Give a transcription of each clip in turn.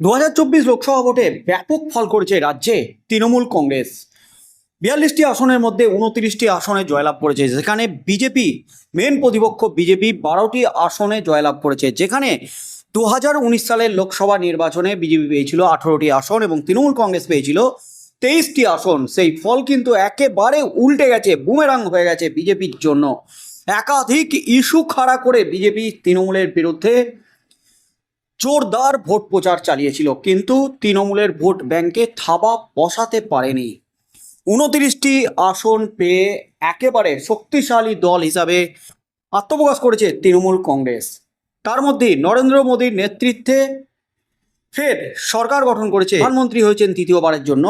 দু হাজার চব্বিশ লোকসভা ভোটে ব্যাপক ফল করেছে রাজ্যে তৃণমূল কংগ্রেস। বিয়াল্লিশটি আসনের মধ্যে উনত্রিশটি আসনে জয়লাভ করেছে, যেখানে বিজেপি, মেন প্রতিপক্ষ বিজেপি, বারোটি আসনে জয়লাভ করেছে, যেখানে দু সালের লোকসভা নির্বাচনে বিজেপি পেয়েছিল আঠারোটি আসন এবং তৃণমূল কংগ্রেস পেয়েছিল তেইশটি আসন। সেই ফল কিন্তু একেবারে উল্টে গেছে, বুমেরাং হয়ে গেছে বিজেপির জন্য। একাধিক ইস্যু খাড়া করে বিজেপি তৃণমূলের বিরুদ্ধে জোরদার ভোট প্রচার চালিয়েছিল, কিন্তু তৃণমূলের ভোট ব্যাংকে থাবা বসাতে পারেনি। উনত্রিশটি আসন পেয়ে একেবারে শক্তিশালী দল হিসাবে আত্মপ্রকাশ করেছে তৃণমূল কংগ্রেস। তার মধ্যে নরেন্দ্র মোদীর নেতৃত্বে ফের সরকার গঠন করেছে, প্রধানমন্ত্রী হয়েছেন তৃতীয়বারের জন্য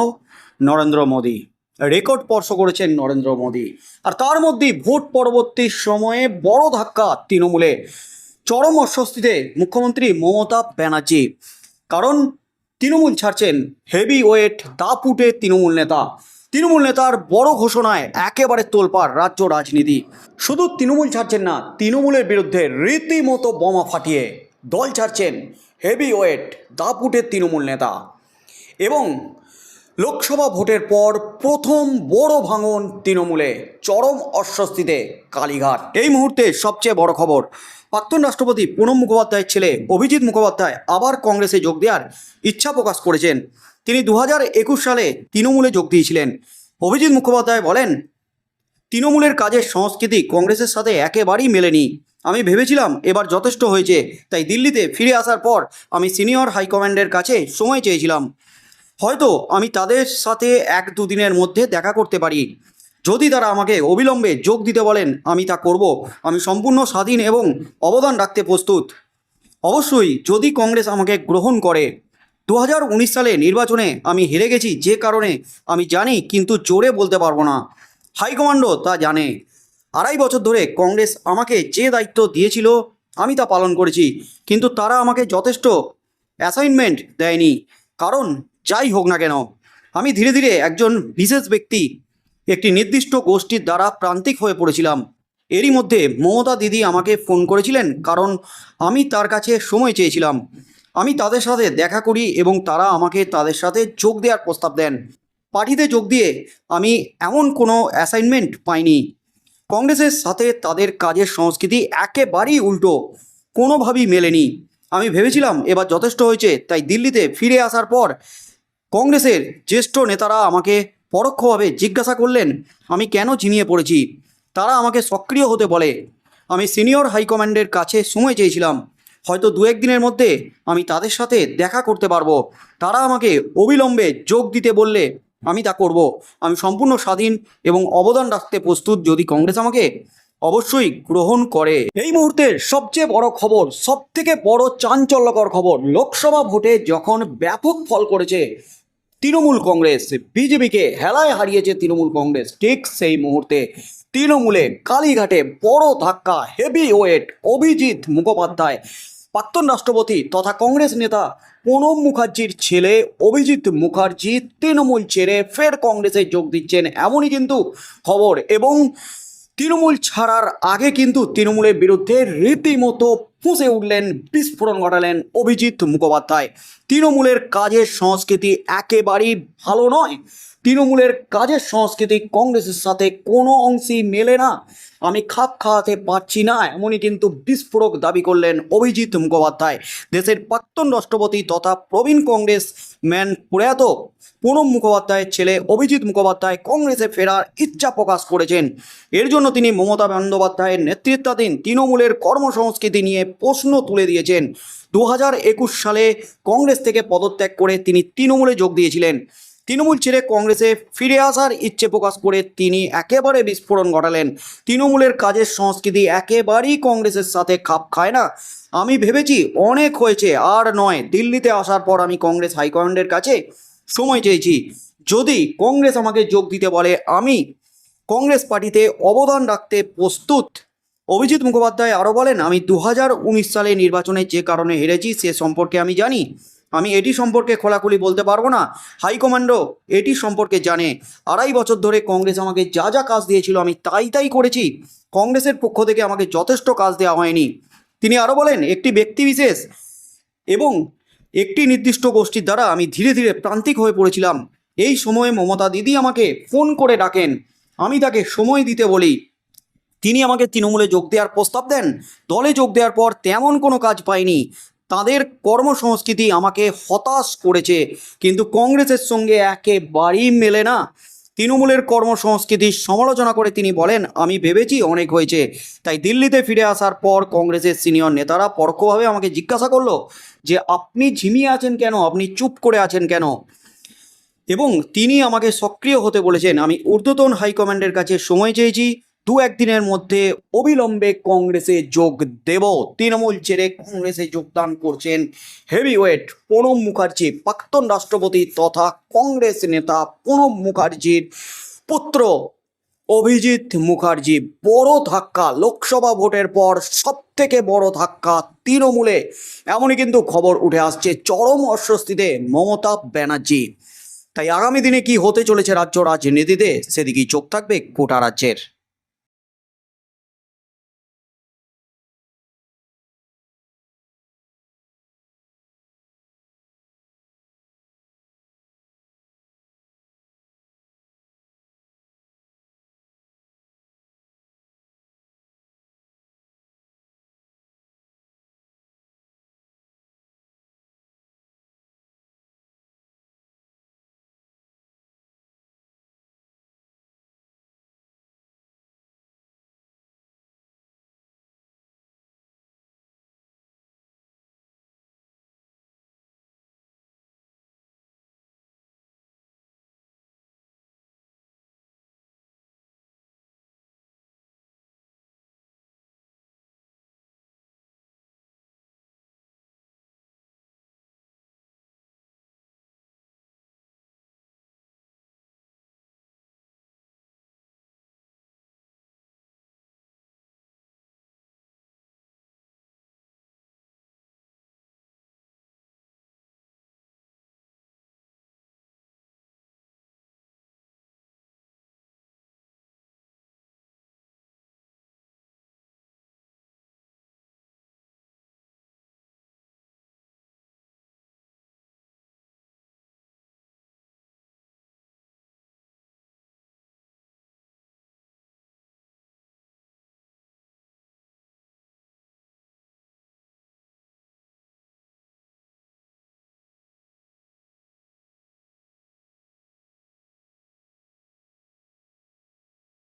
নরেন্দ্র মোদী। রেকর্ড স্পর্শ করেছেন নরেন্দ্র মোদী। আর তার মধ্যে ভোট পরবর্তী সময়ে বড় ধাক্কা তৃণমূলে চরম অস্বস্তিতে মুখ্যমন্ত্রী মমতা ব্যানার্জি। কারণ তৃণমূল ছাড়ছেন হেভি ওয়েট দাপুটে তৃণমূল নেতা। তৃণমূল নেতার বড় ঘোষণায় একেবারে তোলপাড় রাজ্য রাজনীতি। শুধু তৃণমূল ছাড়ছেন না, তৃণমূলের বিরুদ্ধে রীতিমতো বোমা ফাটিয়ে দল ছাড়ছেন হেভি ওয়েট দাপুটের তৃণমূল নেতা। এবং লোকসভা ভোটের পর প্রথম বড় ভাঙন তৃণমূলে, চরম অস্বস্তিতে কালীঘাট। এই মুহূর্তে সবচেয়ে বড় খবর প্রাক্তন রাষ্ট্রপতি প্রণব মুখোপাধ্যায়ের ছেলে অভিজিৎ মুখোপাধ্যায় আবার কংগ্রেসে যোগ দেওয়ার ইচ্ছা প্রকাশ করেছেন। তিনি দু একুশ সালে তৃণমূলে যোগ দিয়েছিলেন। অভিজিৎ মুখোপাধ্যায় বলেন, তৃণমূলের কাজের সংস্কৃতি কংগ্রেসের সাথে একেবারেই মেলেনি। আমি ভেবেছিলাম এবার যথেষ্ট হয়েছে, তাই দিল্লিতে ফিরে আসার পর আমি সিনিয়র হাইকমান্ডের কাছে সময় চেয়েছিলাম। হয়তো আমি তাদের সাথে এক দুদিনের মধ্যে দেখা করতে পারি। যদি তারা আমাকে অবিলম্বে যোগ দিতে বলেন, আমি তা করব। আমি সম্পূর্ণ স্বাধীন এবং অবদান রাখতে প্রস্তুত। অবশ্যই যদি কংগ্রেস আমাকে গ্রহণ করে দু হাজার উনিশ সালে নির্বাচনে আমি হেরে গেছি যে কারণে আমি জানি, কিন্তু জোরে বলতে পারব না। হাইকমান্ডও তা জানে। আড়াই বছর ধরে কংগ্রেস আমাকে যে দায়িত্ব দিয়েছিল, আমি তা পালন করেছি, কিন্তু তারা আমাকে যথেষ্ট অ্যাসাইনমেন্ট দেয়নি। কারণ যাই হোক না কেন, আমি ধীরে ধীরে একজন বিশেষ ব্যক্তি একটি নির্দিষ্ট গোষ্ঠীর দ্বারা প্রান্তিক হয়ে পড়েছিলাম। এরই মধ্যে মমতা দিদি আমাকে ফোন করেছিলেন, কারণ আমি তার কাছে সময় চেয়েছিলাম। আমি তাদের সাথে দেখা করি এবং তারা আমাকে তাদের সাথে যোগ দেওয়ার প্রস্তাব দেন। পার্টিতে যোগ দিয়ে আমি এমন কোনো অ্যাসাইনমেন্ট পাইনি। কংগ্রেসের সাথে তাদের কাজের সংস্কৃতি একেবারেই উল্টো, কোনোভাবেই মেলেনি। আমি ভেবেছিলাম এবার যথেষ্ট হয়েছে, তাই দিল্লিতে ফিরে আসার পর কংগ্রেসের জ্যেষ্ঠ নেতারা আমাকে পরোক্ষভাবে জিজ্ঞাসা করলেন, আমি কেন ঝিমিয়ে পড়েছি? তারা আমাকে সক্রিয় হতে বলে, আমি সিনিয়র হাইকমান্ডের কাছে সময় চেয়েছিলাম। হয়তো দু একদিনের মধ্যে আমি তাদের সাথে দেখা করতে পারব। তারা আমাকে অবিলম্বে যোগ দিতে বললে, আমি তা করব। আমি সম্পূর্ণ স্বাধীন এবং অবদান রাখতে প্রস্তুত যদি কংগ্রেস আমাকে অবশ্যই গ্রহণ করে। এই মুহূর্তের সবচেয়ে বড় খবর সব থেকে বড় চাঞ্চল্যকর খবর, লোকসভা ভোটে যখন ব্যাপক ফল করেছে তৃণমূল কংগ্রেস, বিজেপিকে হেলায় হারিয়েছে তৃণমূল কংগ্রেস। ঠিক সেই মুহূর্তে তৃণমূলে কালীঘাটে বড় ধাক্কা হেভি ওয়েট অভিজিৎ মুখোপাধ্যায়, প্রাক্তন রাষ্ট্রপতি তথা কংগ্রেস নেতা প্রণব মুখার্জির ছেলে অভিজিৎ মুখার্জি তৃণমূল ছেড়ে ফের কংগ্রেসে যোগ দিচ্ছেন। এমনই কিন্তু খবর এবং তৃণমূল ছাড়ার আগে কিন্তু তৃণমূলের বিরুদ্ধে রীতিমতো ফুঁসে উঠলেন, বিস্ফোরণ ঘটালেন অভিজিৎ মুখোপাধ্যায়। তৃণমূলের কাজের সংস্কৃতি একেবারেই ভালো নয়। তৃণমূলের কাজের সংস্কৃতি কংগ্রেসের সাথে কোনো অংশেই মেলে না। আমি খাপ খাওয়াতে পারছি না, এমনই কিন্তু বিস্ফোরক দাবি করলেন অভিজিৎ মুখোপাধ্যায়। দেশের প্রাক্তন রাষ্ট্রপতি তথা প্রবীণ কংগ্রেস ম্যান প্রয়াত প্রণব মুখোপাধ্যায়ের ছেলে অভিজিৎ মুখোপাধ্যায় কংগ্রেসে ফেরার ইচ্ছা প্রকাশ করেছেন। এর জন্য তিনি মমতা বন্দ্যোপাধ্যায়ের নেতৃত্বাধীন তৃণমূলের কর্মসংস্কৃতি নিয়ে প্রশ্ন তুলে দিয়েছেন। দু সালে কংগ্রেস থেকে পদত্যাগ করে তিনি তৃণমূলে যোগ দিয়েছিলেন। তৃণমূল ছেড়ে কংগ্রেসে ফিরে আসার ইচ্ছে প্রকাশ করে তিনি একেবারে বিস্ফোরণ ঘটালেন। তৃণমূলের কাজের সংস্কৃতি একেবারেই কংগ্রেসের সাথে খাপ খায় না। আমি ভেবেছি অনেক হয়েছে, আর নয়, দিল্লিতে আসার পর আমি কংগ্রেস হাইকমান্ডের কাছে সময় চেয়েছি। যদি কংগ্রেস আমাকে যোগ দিতে বলে, আমি কংগ্রেস পার্টিতে অবদান রাখতে প্রস্তুত। অভিজিৎ মুখোপাধ্যায় আরও বলেন, আমি দু হাজার উনিশ সালে নির্বাচনে যে কারণে হেরেছি, সে সম্পর্কে আমি জানি। আমি এটি সম্পর্কে খোলাখুলি বলতে পারব না। হাইকমান্ডও এটি সম্পর্কে জানে। আড়াই বছর ধরে কংগ্রেস আমাকে যা যা কাজ দিয়েছিল আমি তাই তাই করেছি। কংগ্রেসের পক্ষ থেকে আমাকে যথেষ্ট কাজ দেওয়া হয়নি। তিনি আরও বলেন, একটি ব্যক্তি বিশেষ এবং একটি নির্দিষ্ট গোষ্ঠীর দ্বারা আমি ধীরে ধীরে প্রান্তিক হয়ে পড়েছিলাম। এই সময়ে মমতা দিদি আমাকে ফোন করে ডাকেন। আমি তাকে সময় দিতে বলি। তিনি আমাকে তৃণমূলে যোগ দেওয়ার প্রস্তাব দেন। দলে যোগ দেওয়ার পর তেমন কোনো কাজ পাইনি। তাদের কর্মসংস্কৃতি আমাকে হতাশ করেছে, কিন্তু কংগ্রেসের সঙ্গে একেবারেই মেলে না। তৃণমূলের কর্মসংস্কৃতির সমালোচনা করে তিনি বলেন, আমি ভেবেছি অনেক হয়েছে। তাই দিল্লিতে ফিরে আসার পর কংগ্রেসের সিনিয়র নেতারা পরোক্ষভাবে আমাকে জিজ্ঞাসা করল যে, আপনি ঝিমিয়ে আছেন কেন? আপনি চুপ করে আছেন কেন? এবং তিনি আমাকে সক্রিয় হতে বলেছেন, আমি ঊর্ধ্বতন হাইকমান্ডের কাছে সময় চেয়েছি। দু একদিনের মধ্যে অবিলম্বে কংগ্রেসে যোগ দেব। তৃণমূল ছেড়ে কংগ্রেসে যোগদান করছেন হেভিওয়েট প্রণব মুখার্জি, প্রাক্তন রাষ্ট্রপতি তথা কংগ্রেস নেতা প্রণব মুখার্জির পুত্র অভিজিৎ মুখার্জি। বড় ধাক্কা, লোকসভা ভোটের পর সব থেকে বড় ধাক্কা তৃণমূলে। এমনই কিন্তু খবর উঠে আসছে চরম অস্বস্তিতে মমতা ব্যানার্জি। তাই আগামী দিনে কি হতে চলেছে রাজ্য রাজনীতিতে, সেদিকেই চোখ থাকবে গোটা রাজ্যের।